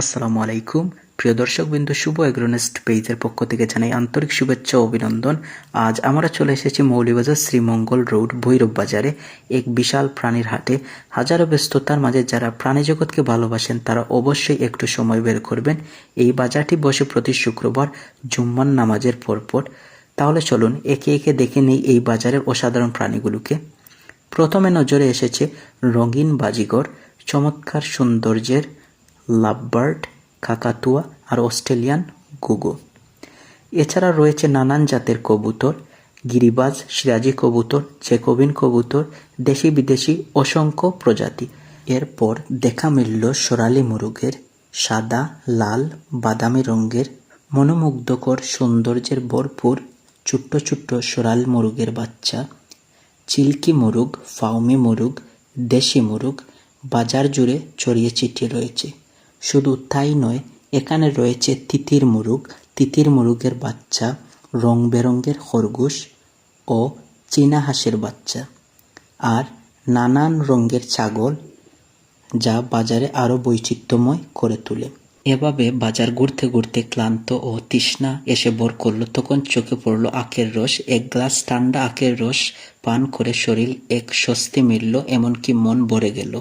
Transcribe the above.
আসসালামু আলাইকুম। প্রিয় দর্শক বিন্দু শুভ এগ্রোনেস্ট পেজের পক্ষ থেকে জানাই আন্তরিক শুভেচ্ছা অভিনন্দন। আজ আমরা চলে এসেছি মৌলিবাজার শ্রীমঙ্গল রোড, ভৈরব বাজারে, এক বিশাল প্রাণীর হাটে। হাজারো ব্যস্ততার মাঝে যারা প্রাণী জগৎকে ভালোবাসেন, তারা অবশ্যই একটু সময় বের করবেন। এই বাজারটি বসে প্রতি শুক্রবার জুম্মান নামাজের পরপর। তাহলে চলুন, একে একে দেখে নেই এই বাজারের অসাধারণ প্রাণীগুলোকে। প্রথমে নজরে এসেছে রঙিন বাজিগর, চমৎকার সৌন্দর্যের লাভবার্ড, কাকাতুয়া আর অস্ট্রেলিয়ান গুগো। এছাড়া রয়েছে নানান জাতের কবুতর, গিরিবাজ, সিরাজি কবুতর জেকোবিন কবুতর, দেশি বিদেশি অসংখ্য প্রজাতি। এরপর দেখা মিলল সোরালি মুরুগের, সাদা, লাল, বাদামি রঙের, মনোমুগ্ধকর সৌন্দর্যের ভরপুর ছোট্ট ছোট্ট সোরাল মুরুগের বাচ্চা, চিল্কি মুরুগ, ফাউমি মুরুগ, দেশি মুরুগ, বাজার জুড়ে ছড়িয়ে ছিটিয়ে রয়েছে। শুধু তাই নয়, এখানে রয়েছে তিতির মুরুগ, তিতির মুরুগের বাচ্চা, রং বেরঙের খরগোশ ও চীনা হাঁসের বাচ্চা। আর নানান রঙের ছাগল যা বাজারে আরও বৈচিত্র্যময় করে তোলে। এভাবে বাজার ঘুরতে ঘুরতে ক্লান্ত ও তৃষ্ণা এসে ভর করল। তখন চোখে পড়ল আখের রস, এক গ্লাস ঠান্ডা আখের রস পান করে শরীর এক স্বস্তি মিলল, এমনকি মন ভরে গেল।